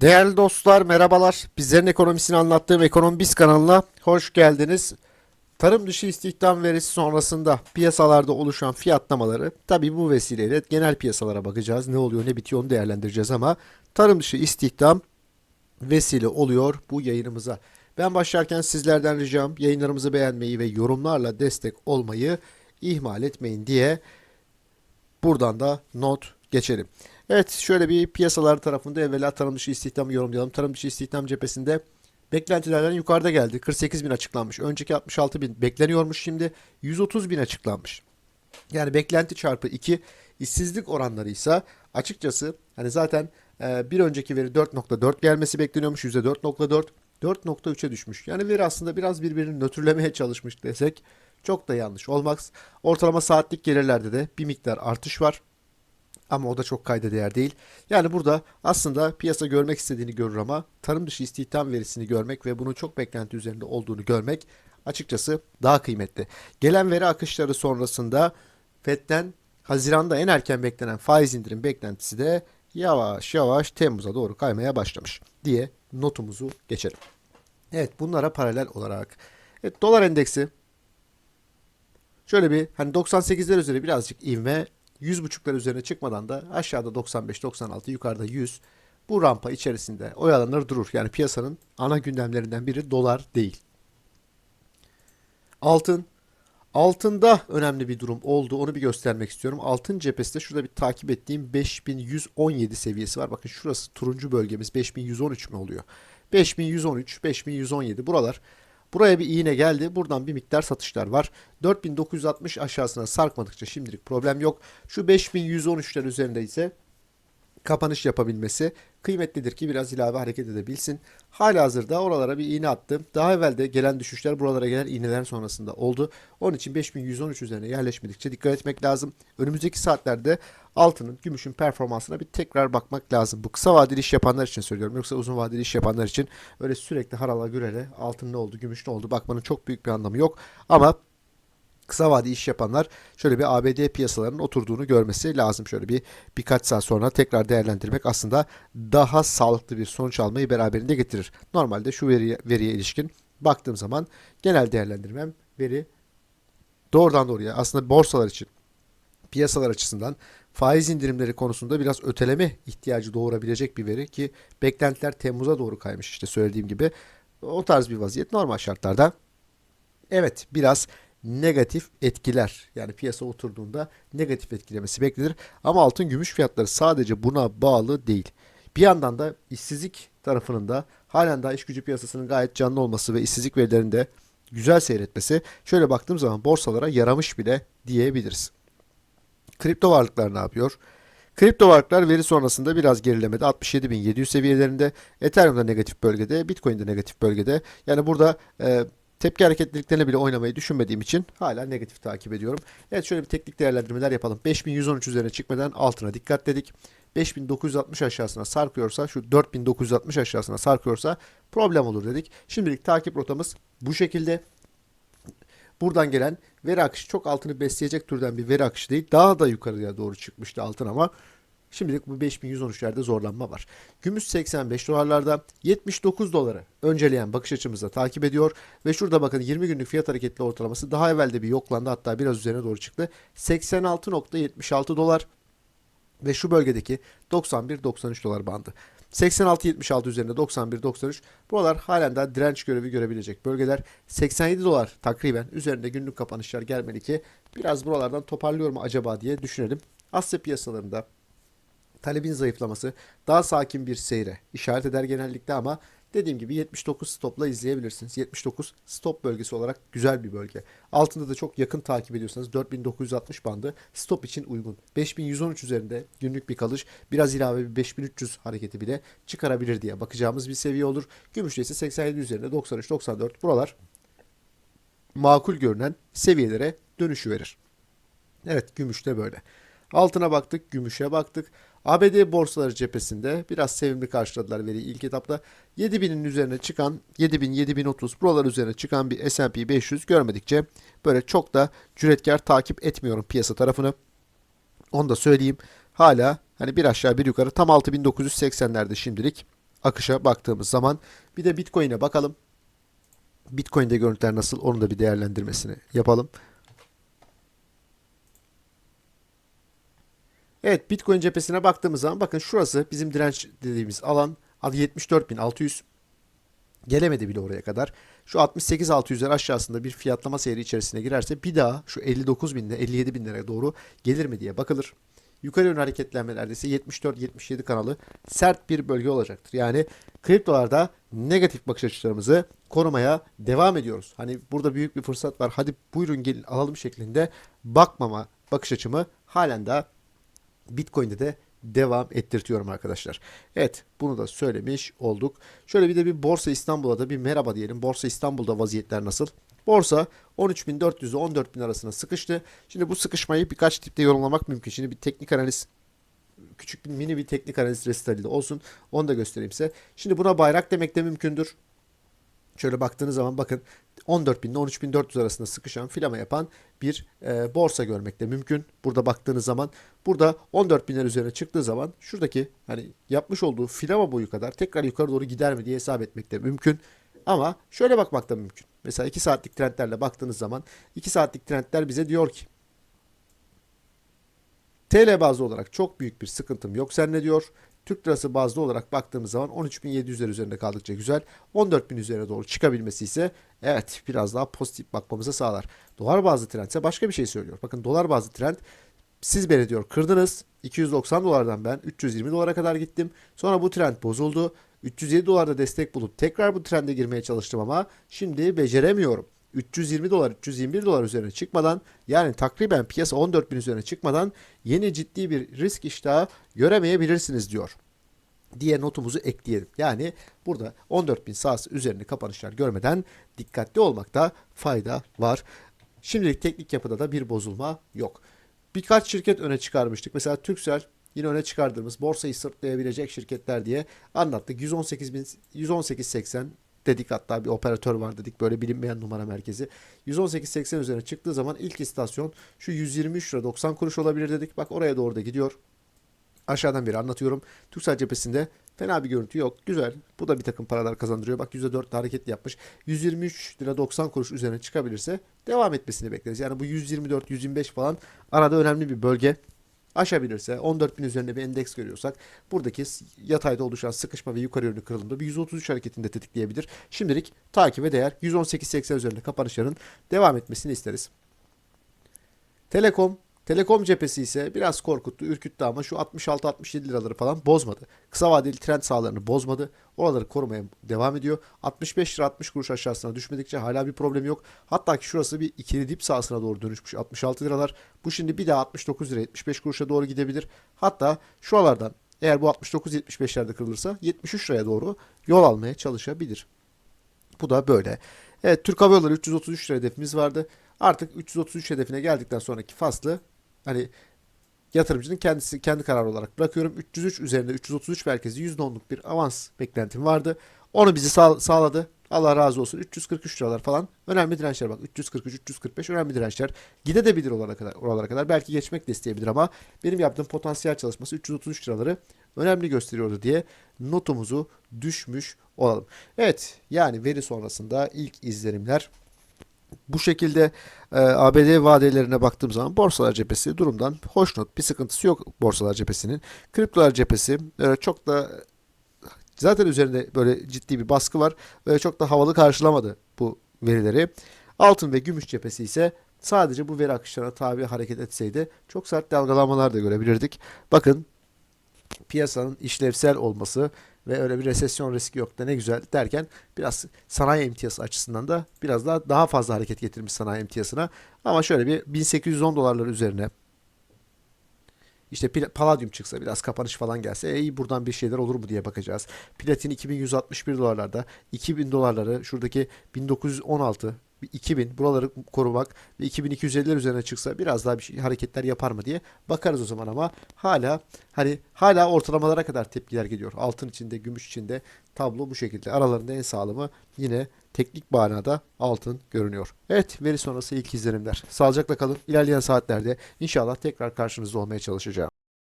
Değerli dostlar merhabalar. Bizlerin ekonomisini anlattığım Ekonomi Biz kanalına hoş geldiniz. Tarım dışı istihdam verisi sonrasında piyasalarda oluşan fiyatlamaları tabi bu vesileyle genel piyasalara bakacağız. Ne oluyor ne bitiyor onu değerlendireceğiz ama tarım dışı istihdam vesile oluyor bu yayınımıza. Ben başlarken sizlerden ricam yayınlarımızı beğenmeyi ve yorumlarla destek olmayı ihmal etmeyin diye Buradan da not geçelim. Evet şöyle bir piyasalar tarafında evvela tarım dışı istihdamı yorumlayalım. Tarım dışı istihdam cephesinde beklentilerden yukarıda geldi. 48 bin açıklanmış. Önceki 66 bin bekleniyormuş şimdi 130 bin açıklanmış. Yani beklenti çarpı 2 işsizlik oranları ise açıkçası hani zaten e, bir önceki veri 4.4 gelmesi bekleniyormuş %4.4 4.3'e düşmüş. Yani veri aslında biraz birbirini nötrlemeye çalışmış desek çok da yanlış olmaz. Ortalama saatlik gelirlerde de bir miktar artış var. Ama o da çok kayda değer değil. Yani burada aslında piyasa görmek istediğini görür ama tarım dışı istihdam verisini görmek ve bunun çok beklenti üzerinde olduğunu görmek açıkçası daha kıymetli. Gelen veri akışları sonrasında FED'den Haziran'da en erken beklenen faiz indirim beklentisi de yavaş yavaş Temmuz'a doğru kaymaya başlamış diye notumuzu geçelim. Evet bunlara paralel olarak evet, dolar endeksi Şöyle bir hani 98'ler üzeri birazcık ivme 100.5'lar üzerine çıkmadan da aşağıda 95-96 yukarıda 100 bu rampa içerisinde oyalanır durur. Yani piyasanın ana gündemlerinden biri dolar değil. Altın. Altında önemli bir durum oldu. Onu bir göstermek istiyorum. Altın cephesinde şurada bir takip ettiğim 5117 seviyesi var. Bakın şurası turuncu bölgemiz 5113 mi oluyor? 5113, 5117 buralar Buraya bir iğne geldi. Buradan bir miktar satışlar var. 4960 aşağısına sarkmadıkça şimdilik problem yok. Şu 5113'ler üzerinde ise kapanış yapabilmesi kıymetlidir ki biraz ilave hareket edebilsin. Hala hazırda oralara bir iğne attım. Daha evvel de gelen düşüşler buralara gelen iğneler sonrasında oldu. Onun için 5113 üzerine yerleşmedikçe dikkat etmek lazım. Önümüzdeki saatlerde altının, gümüşün performansına bir tekrar bakmak lazım. Bu kısa vadeli iş yapanlar için söylüyorum. Yoksa uzun vadeli iş yapanlar için öyle sürekli harala gürele altın ne oldu, gümüş ne oldu bakmanın çok büyük bir anlamı yok. Ama kısa vade iş yapanlar şöyle bir ABD piyasalarının oturduğunu görmesi lazım. Şöyle bir birkaç saat sonra tekrar değerlendirmek aslında daha sağlıklı bir sonuç almayı beraberinde getirir. Normalde şu veriye, veriye ilişkin baktığım zaman genel değerlendirmem veri doğrudan doğruya aslında borsalar için piyasalar açısından faiz indirimleri konusunda biraz öteleme ihtiyacı doğurabilecek bir veri ki beklentiler Temmuz'a doğru kaymış işte söylediğim gibi. O tarz bir vaziyet normal şartlarda. Evet biraz negatif etkiler yani piyasa oturduğunda negatif etkilemesi beklenir. Ama altın gümüş fiyatları sadece buna bağlı değil. Bir yandan da işsizlik tarafının da halen daha iş gücü piyasasının gayet canlı olması ve işsizlik verilerinde güzel seyretmesi şöyle baktığım zaman borsalara yaramış bile diyebiliriz. Kripto varlıklar ne yapıyor? Kripto varlıklar veri sonrasında biraz gerilemede 67.700 seviyelerinde, Ethereum'da negatif bölgede, Bitcoin'de negatif bölgede. Yani burada e, tepki hareketliliklerine bile oynamayı düşünmediğim için hala negatif takip ediyorum. Evet şöyle bir teknik değerlendirmeler yapalım. 5113 üzerine çıkmadan altına dikkat dedik. 5960 aşağısına sarkıyorsa şu 4960 aşağısına sarkıyorsa problem olur dedik. Şimdilik takip rotamız bu şekilde. Buradan gelen veri akışı çok altını besleyecek türden bir veri akışı değil. Daha da yukarıya doğru çıkmıştı altın ama Şimdilik bu 5113'lerde zorlanma var. Gümüş 85 dolarlarda 79 doları önceleyen bakış açımızda takip ediyor. Ve şurada bakın 20 günlük fiyat hareketli ortalaması daha evvel de bir yoklandı hatta biraz üzerine doğru çıktı. 86.76 dolar ve şu bölgedeki 91-93 dolar bandı. 86-76 üzerinde 91-93 buralar halen daha direnç görevi görebilecek bölgeler. 87 dolar takriben üzerinde günlük kapanışlar gelmeli ki biraz buralardan toparlıyor mu acaba diye düşünelim. Asya piyasalarında talebin zayıflaması daha sakin bir seyre işaret eder genellikle ama dediğim gibi 79 stopla izleyebilirsiniz. 79 stop bölgesi olarak güzel bir bölge. Altında da çok yakın takip ediyorsanız 4960 bandı stop için uygun. 5113 üzerinde günlük bir kalış biraz ilave bir 5300 hareketi bile çıkarabilir diye bakacağımız bir seviye olur. Gümüşte ise 87 üzerinde 93-94 buralar makul görünen seviyelere dönüşü verir. Evet gümüşte böyle. Altına baktık, gümüşe baktık. ABD borsaları cephesinde biraz sevimli karşıladılar veriyi ilk etapta. 7000'in üzerine çıkan 7000 7030 buralar üzerine çıkan bir S&P 500 görmedikçe böyle çok da cüretkar takip etmiyorum piyasa tarafını. Onu da söyleyeyim. Hala hani bir aşağı bir yukarı tam 6980'lerde şimdilik akışa baktığımız zaman bir de Bitcoin'e bakalım. Bitcoin'de görüntüler nasıl onu da bir değerlendirmesini yapalım. Evet Bitcoin cephesine baktığımız zaman bakın şurası bizim direnç dediğimiz alan adı 74.600 gelemedi bile oraya kadar. Şu 68.600'ler aşağısında bir fiyatlama seyri içerisine girerse bir daha şu 59.000 ile 57.000 liraya doğru gelir mi diye bakılır. Yukarı yönlü hareketlenmelerde ise 74-77 kanalı sert bir bölge olacaktır. Yani kriptolarda negatif bakış açılarımızı korumaya devam ediyoruz. Hani burada büyük bir fırsat var. Hadi buyurun gelin alalım şeklinde bakmama bakış açımı halen daha Bitcoin'de de devam ettirtiyorum arkadaşlar. Evet bunu da söylemiş olduk. Şöyle bir de bir Borsa İstanbul'a da bir merhaba diyelim. Borsa İstanbul'da vaziyetler nasıl? Borsa 13.400 ile 14.000 arasında sıkıştı. Şimdi bu sıkışmayı birkaç tipte yorumlamak mümkün. Şimdi bir teknik analiz küçük bir mini bir teknik analiz resitali de olsun. Onu da göstereyim size. Şimdi buna bayrak demek de mümkündür. Şöyle baktığınız zaman bakın 14.000 ile 13.400 arasında sıkışan filama yapan bir e, borsa görmek de mümkün. Burada baktığınız zaman burada 14.000'ler üzerine çıktığı zaman şuradaki hani yapmış olduğu filama boyu kadar tekrar yukarı doğru gider mi diye hesap etmek de mümkün. Ama şöyle bakmak da mümkün. Mesela 2 saatlik trendlerle baktığınız zaman 2 saatlik trendler bize diyor ki TL bazlı olarak çok büyük bir sıkıntım yok ne diyor. Türk lirası bazlı olarak baktığımız zaman 13.700'ler üzerinde kaldıkça güzel. 14.000 üzerine doğru çıkabilmesi ise evet biraz daha pozitif bakmamızı sağlar. Dolar bazlı trend ise başka bir şey söylüyor. Bakın dolar bazlı trend siz beni diyor kırdınız. 290 dolardan ben 320 dolara kadar gittim. Sonra bu trend bozuldu. 307 dolarda destek bulup tekrar bu trende girmeye çalıştım ama şimdi beceremiyorum. 320 dolar, 321 dolar üzerine çıkmadan yani takriben piyasa 14 bin üzerine çıkmadan yeni ciddi bir risk iştahı göremeyebilirsiniz diyor diye notumuzu ekleyelim. Yani burada 14 bin sahası üzerinde kapanışlar görmeden dikkatli olmakta fayda var. Şimdilik teknik yapıda da bir bozulma yok. Birkaç şirket öne çıkarmıştık. Mesela Türksel yine öne çıkardığımız borsayı sırtlayabilecek şirketler diye anlattık. 118 bin, 118.80 dedik hatta bir operatör var dedik böyle bilinmeyen numara merkezi. 118.80 üzerine çıktığı zaman ilk istasyon şu 123 lira 90 kuruş olabilir dedik. Bak oraya doğru da gidiyor. Aşağıdan beri anlatıyorum. Türksel cephesinde fena bir görüntü yok. Güzel. Bu da bir takım paralar kazandırıyor. Bak %4 hareket yapmış. 123 lira 90 kuruş üzerine çıkabilirse devam etmesini bekleriz. Yani bu 124, 125 falan arada önemli bir bölge aşabilirse 14.000 üzerinde bir endeks görüyorsak buradaki yatayda oluşan sıkışma ve yukarı yönlü kırılımda bir 133 hareketinde tetikleyebilir. Şimdilik takibe değer 118.80 üzerinde kapanışların devam etmesini isteriz. Telekom Telekom cephesi ise biraz korkuttu, ürküttü ama şu 66-67 liraları falan bozmadı. Kısa vadeli trend sahalarını bozmadı. Oraları korumaya devam ediyor. 65 lira 60 kuruş aşağısına düşmedikçe hala bir problem yok. Hatta ki şurası bir ikili dip sahasına doğru dönüşmüş 66 liralar. Bu şimdi bir daha 69 lira 75 kuruşa doğru gidebilir. Hatta şuralardan eğer bu 69-75'lerde kırılırsa 73 liraya doğru yol almaya çalışabilir. Bu da böyle. Evet Türk Hava Yolları 333 lira hedefimiz vardı. Artık 333 hedefine geldikten sonraki faslı hani yatırımcının kendisi kendi kararı olarak bırakıyorum. 303 üzerinde 333 merkezi %10'luk bir avans beklentim vardı. Onu bizi sağ, sağladı. Allah razı olsun. 343 liralar falan önemli dirençler bak. 343, 345 önemli dirençler. Gidebilir oralara kadar, oralara kadar. Belki geçmek de isteyebilir ama benim yaptığım potansiyel çalışması 333 liraları önemli gösteriyordu diye notumuzu düşmüş olalım. Evet yani veri sonrasında ilk izlenimler bu şekilde e, ABD vadelerine baktığım zaman borsalar cephesi durumdan hoşnut. Bir sıkıntısı yok borsalar cephesinin. Kriptolar cephesi e, çok da zaten üzerinde böyle ciddi bir baskı var. Ve çok da havalı karşılamadı bu verileri. Altın ve gümüş cephesi ise sadece bu veri akışlarına tabi hareket etseydi çok sert dalgalanmalar da görebilirdik. Bakın piyasanın işlevsel olması ve öyle bir resesyon riski yok da ne güzel derken biraz sanayi emtiyası açısından da biraz daha daha fazla hareket getirmiş sanayi emtiyasına. Ama şöyle bir 1810 dolarlar üzerine işte paladyum çıksa biraz kapanış falan gelse e, buradan bir şeyler olur mu diye bakacağız. Platin 2161 dolarlarda 2000 dolarları şuradaki 1916 2000 buraları korumak ve 2250'ler üzerine çıksa biraz daha bir şey, hareketler yapar mı diye bakarız o zaman ama hala hani hala ortalamalara kadar tepkiler geliyor. Altın içinde, gümüş içinde tablo bu şekilde. Aralarında en sağlamı yine teknik manada altın görünüyor. Evet veri sonrası ilk izlenimler. Sağlıcakla kalın. İlerleyen saatlerde inşallah tekrar karşınızda olmaya çalışacağım.